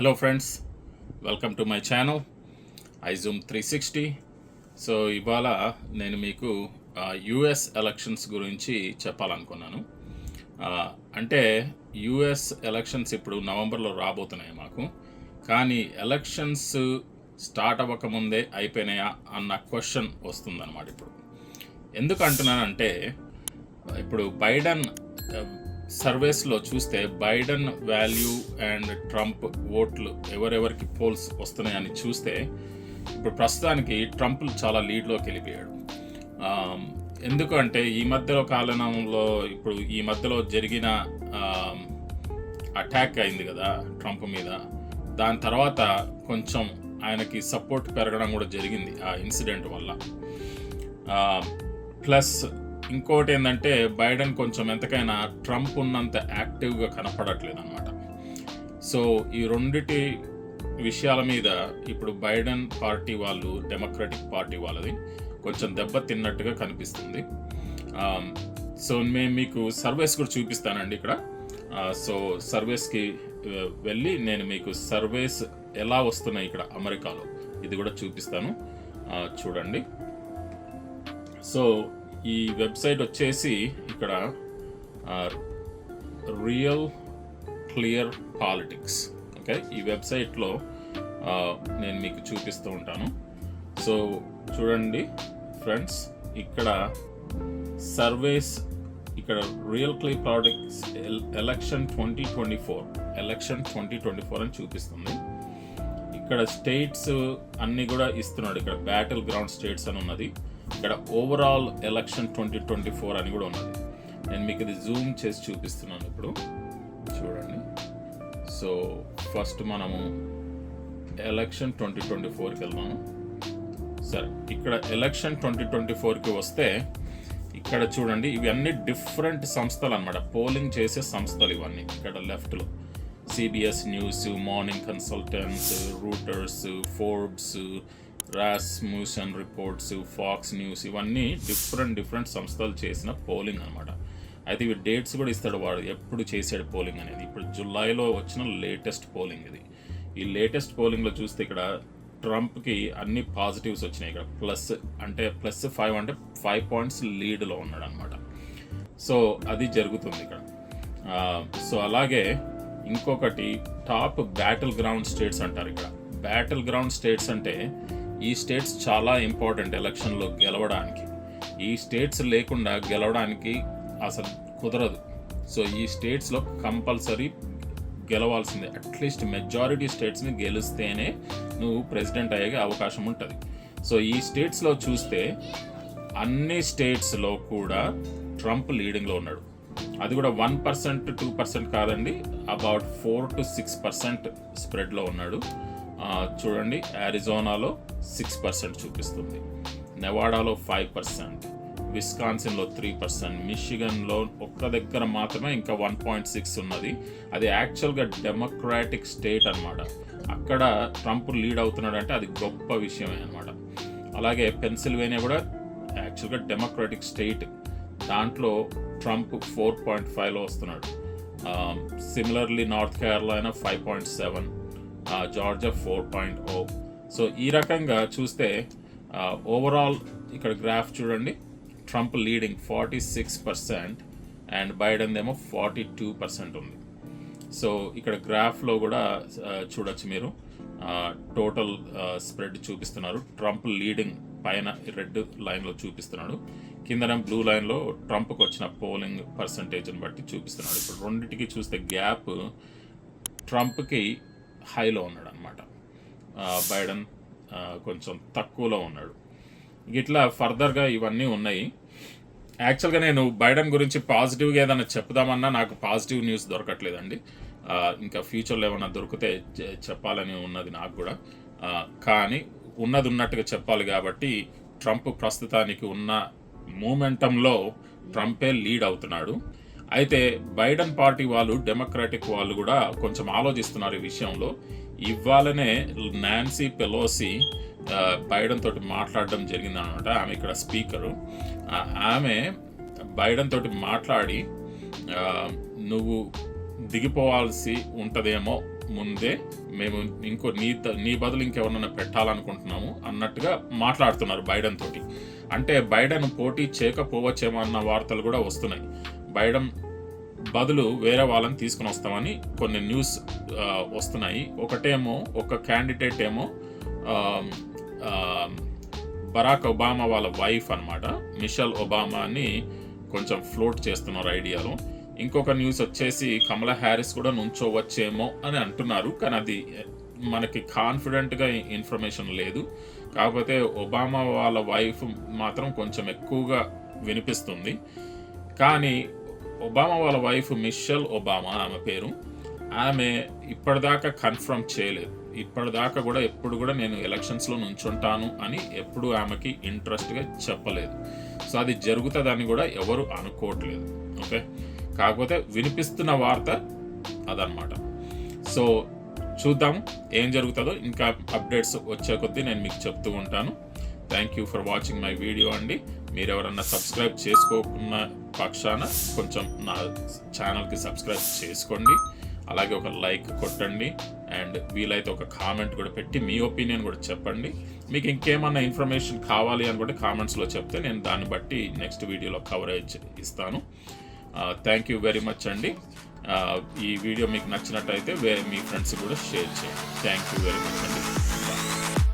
Hello friends welcome to my channel iZoom three sixty so ఇవాళ నేను మీకు US elections గురించి చెప్పాలనుకున్నాను. అంటే యుఎస్ ఎలక్షన్స్ ఇప్పుడు నవంబర్లో రాబోతున్నాయి మాకు. కానీ ఎలక్షన్స్ స్టార్ట్ అవ్వకముందే అయిపోయినాయా అన్న క్వశ్చన్ వస్తుందన్నమాట ఇప్పుడు. ఎందుకు అంటున్నానంటే ఇప్పుడు బైడెన్ సర్వేస్లో చూస్తే బైడెన్ వాల్యూ అండ్ ట్రంప్ ఓట్లు ఎవరెవరికి పోల్స్ వస్తున్నాయని చూస్తే ఇప్పుడు ప్రస్తుతానికి ట్రంప్ చాలా లీడ్లోకి వెళ్ళిపోయాడు. ఎందుకంటే ఈ మధ్యలో కాలంలో ఇప్పుడు ఈ మధ్యలో జరిగిన అటాక్ అయింది కదా ట్రంప్ మీద. దాని తర్వాత కొంచెం ఆయనకి సపోర్ట్ పెరగడం కూడా జరిగింది ఆ ఇన్సిడెంట్ వల్ల. ప్లస్ ఇంకోటి ఏంటంటే బైడెన్ కొంచెం ఎంతకైనా ట్రంప్ ఉన్నంత యాక్టివ్గా కనపడట్లేదు అనమాట సో ఈ రెండిటి విషయాల మీద ఇప్పుడు బైడెన్ పార్టీ వాళ్ళు డెమోక్రటిక్ పార్టీ వాళ్ళది కొంచెం దెబ్బ తిన్నట్టుగా కనిపిస్తుంది. సో మేము మీకు సర్వేస్ కూడా చూపిస్తానండి ఇక్కడ. సో సర్వేస్కి వెళ్ళి నేను మీకు సర్వేస్ ఎలా వస్తున్నాయి ఇక్కడ అమెరికాలో ఇది కూడా చూపిస్తాను. చూడండి. సో ఈ వెబ్సైట్ వచ్చేసి ఇక్కడ రియల్ క్లియర్ పాలిటిక్స్ ఓకే? ఈ వెబ్సైట్లో నేను మీకు చూపిస్తూ ఉంటాను. సో చూడండి ఫ్రెండ్స్ ఇక్కడ సర్వేస్ ఇక్కడ Real Clear Politics election twenty twenty four election twenty twenty four అని చూపిస్తుంది. ఇక్కడ స్టేట్స్ అన్నీ కూడా ఇస్తున్నాడు. ఇక్కడ బ్యాటిల్ గ్రౌండ్ స్టేట్స్ అని ఉన్నది. ఇక్కడ overall election twenty twenty four అని కూడా ఉన్నది. నేను మీకు ఇది జూమ్ చేసి చూపిస్తున్నాను ఇప్పుడు. చూడండి. సో ఫస్ట్ మనము ఎలక్షన్ ట్వంటీ ట్వంటీ ఫోర్కి వెళ్దాము. సరే ఇక్కడ ఎలక్షన్ ట్వంటీ ట్వంటీ ఫోర్కి వస్తే ఇక్కడ చూడండి ఇవన్నీ డిఫరెంట్ సంస్థలు అన్నమాట. పోలింగ్ చేసే సంస్థలు ఇవన్నీ. ఇక్కడ లెఫ్ట్లో CBS News Morning Consultants Reuters Forbes Rasmussen Reports Fox News ఇవన్నీ డిఫరెంట్ డిఫరెంట్ సంస్థలు చేసిన పోలింగ్ అనమాట అయితే ఇవి డేట్స్ కూడా ఇస్తాడు వాడు ఎప్పుడు చేశాడు పోలింగ్ అనేది. ఇప్పుడు జులైలో వచ్చిన లేటెస్ట్ పోలింగ్ ఇది. ఈ లేటెస్ట్ పోలింగ్లో చూస్తే ఇక్కడ ట్రంప్కి అన్ని పాజిటివ్స్ వచ్చినాయి. ఇక్కడ ప్లస్ అంటే ప్లస్ ఫైవ్ అంటే ఫైవ్ పాయింట్స్ లీడ్లో ఉన్నాడు అనమాట సో అది జరుగుతుంది ఇక్కడ. సో అలాగే ఇంకొకటి టాప్ బ్యాటిల్ గ్రౌండ్ స్టేట్స్ అంటారు ఇక్కడ. బ్యాటిల్ గ్రౌండ్ స్టేట్స్ అంటే ఈ స్టేట్స్ చాలా ఇంపార్టెంట్ ఎలక్షన్లో గెలవడానికి. ఈ స్టేట్స్ లేకుండా గెలవడానికి అసలు కుదరదు. సో ఈ స్టేట్స్లో కంపల్సరీ గెలవాల్సిందే. అట్లీస్ట్ మెజారిటీ స్టేట్స్ని గెలిస్తేనే నువ్వు ప్రెసిడెంట్ అయ్యే అవకాశం ఉంటుంది. సో ఈ స్టేట్స్లో చూస్తే అన్ని స్టేట్స్లో కూడా ట్రంప్ లీడింగ్లో ఉన్నాడు. అది కూడా వన్ పర్సెంట్ టూ పర్సెంట్ కాదండి about four to six percent స్ప్రెడ్లో ఉన్నాడు. చూడండి అరిజోనాలో సిక్స్ పర్సెంట్ చూపిస్తుంది. నెవాడాలో ఫైవ్ పర్సెంట్ విస్కాన్సిన్లో త్రీ పర్సెంట్ మిషిగన్లో ఒక్క దగ్గర మాత్రమే ఇంకా వన్ పాయింట్ సిక్స్ ఉన్నది. అది యాక్చువల్గా డెమోక్రాటిక్ స్టేట్ అన్నమాట. అక్కడ ట్రంప్ లీడ్ అవుతున్నాడు అంటే అది గొప్ప విషయమే అనమాట అలాగే పెన్సిల్వేనియా కూడా యాక్చువల్గా డెమోక్రాటిక్ స్టేట్ దాంట్లో ట్రంప్ ఫోర్ పాయింట్ ఫైవ్లో వస్తున్నాడు. Similarly North Carolina five point seven Georgia four point o. So ఈ రకంగా చూస్తే ఓవరాల్ ఇక్కడ గ్రాఫ్ చూడండి. Trump leading forty six percent and Biden ఏమో ఫార్టీ టూ పర్సెంట్ ఉంది. సో ఇక్కడ గ్రాఫ్లో కూడా చూడొచ్చు మీరు. టోటల్ స్ప్రెడ్ చూపిస్తున్నారు. ట్రంప్ లీడింగ్ పైన రెడ్ లైన్లో చూపిస్తున్నాడు. కిందన బ్లూ లైన్లో ట్రంప్కి వచ్చిన పోలింగ్ పర్సంటేజ్ని బట్టి చూపిస్తున్నాడు. ఇప్పుడు రెండింటికి చూస్తే గ్యాప్ ట్రంప్కి హైలో ఉన్నాడు అనమాట బైడెన్ కొంచెం తక్కువలో ఉన్నాడు. ఇట్లా ఫర్దర్గా ఇవన్నీ ఉన్నాయి. యాక్చువల్గా నేను బైడెన్ గురించి పాజిటివ్గా ఏదైనా చెప్దామన్నా నాకు పాజిటివ్ న్యూస్ దొరకట్లేదండి. ఇంకా ఫ్యూచర్లో ఏమైనా దొరికితే చెప్పాలని ఉన్నది నాకు కూడా. కానీ ఉన్నది ఉన్నట్టుగా చెప్పాలి కాబట్టి ట్రంప్ ప్రస్తుతానికి ఉన్న మూమెంటంలో ట్రంపే లీడ్ అవుతున్నాడు. అయితే బైడెన్ పార్టీ వాళ్ళు డెమోక్రాటిక్ వాళ్ళు కూడా కొంచెం ఆలోచిస్తున్నారు ఈ విషయంలో. ఇవ్వాలనే నాన్సీ పెలోసి బైడెన్ తోటి మాట్లాడడం జరిగింది అనమాట ఆమె ఇక్కడ స్పీకరు. ఆమె బైడెన్ తోటి మాట్లాడి నువ్వు దిగిపోవాల్సి ఉంటుందేమో ముందే మేము ఇంకో నీ త- నీ బదులు ఇంకెవరన్నా పెట్టాలనుకుంటున్నాము అన్నట్టుగా మాట్లాడుతున్నారు బైడెన్ తోటి. అంటే బైడెన్ పోటీ చేయకపోవచ్చేమో అన్న వార్తలు కూడా వస్తున్నాయి. బైడెన్ బదులు వేరే వాళ్ళని తీసుకుని వస్తామని కొన్ని న్యూస్ వస్తున్నాయి. ఒకటేమో ఒక క్యాండిడేట్ ఏమో బరాక్ ఒబామా వాళ్ళ వైఫ్ అనమాట మిషల్ ఒబామాని కొంచెం ఫ్లోట్ చేస్తున్నారు ఐడియాలో. ఇంకొక న్యూస్ వచ్చేసి కమలా హ్యారిస్ కూడా నుంచోవచ్చేమో అని అంటున్నారు. కానీ అది మనకి కాన్ఫిడెంట్గా ఇన్ఫర్మేషన్ లేదు. కాకపోతే ఒబామా వాళ్ళ వైఫ్ మాత్రం కొంచెం ఎక్కువగా వినిపిస్తుంది. కానీ ఒబామా వాళ్ళ వైఫ్ మిషల్ ఒబామా ఆమె పేరు. ఆమె ఇప్పటిదాకా కన్ఫర్మ్ చేయలేదు. ఇప్పటిదాకా కూడా ఎప్పుడు కూడా నేను ఎలక్షన్స్లో నుంచుంటాను అని ఎప్పుడు ఆమెకి ఇంట్రెస్ట్గా చెప్పలేదు. సో అది జరుగుతుందని కూడా ఎవరు అనుకోవట్లేదు. ఓకే? కాకపోతే వినిపిస్తున్న వార్త అదనమాట సో చూద్దాం ఏం జరుగుతుందో. ఇంకా అప్డేట్స్ వచ్చే కొద్దీ నేను మీకు చెప్తూ ఉంటాను. Thank you for watching my video అండి. మీరు ఎవరన్నా సబ్స్క్రైబ్ చేసుకోకున్న పక్షాన కొంచెం నా ఛానల్కి సబ్స్క్రైబ్ చేసుకోండి. అలాగే ఒక లైక్ కొట్టండి. అండ్ వీలైతే ఒక కామెంట్ కూడా పెట్టి మీ ఒపీనియన్ కూడా చెప్పండి. మీకు ఇంకేమన్నా ఇన్ఫర్మేషన్ కావాలి అని కూడా కామెంట్స్లో చెప్తే నేను దాన్ని బట్టి నెక్స్ట్ వీడియోలో కవరేజ్ ఇస్తాను. థ్యాంక్ యూ వెరీ మచ్ అండి. ఈ వీడియో మీకు నచ్చినట్టయితే వేరే మీ ఫ్రెండ్స్ కూడా షేర్ చేయండి. థ్యాంక్ యూ వెరీ మచ్ అండి.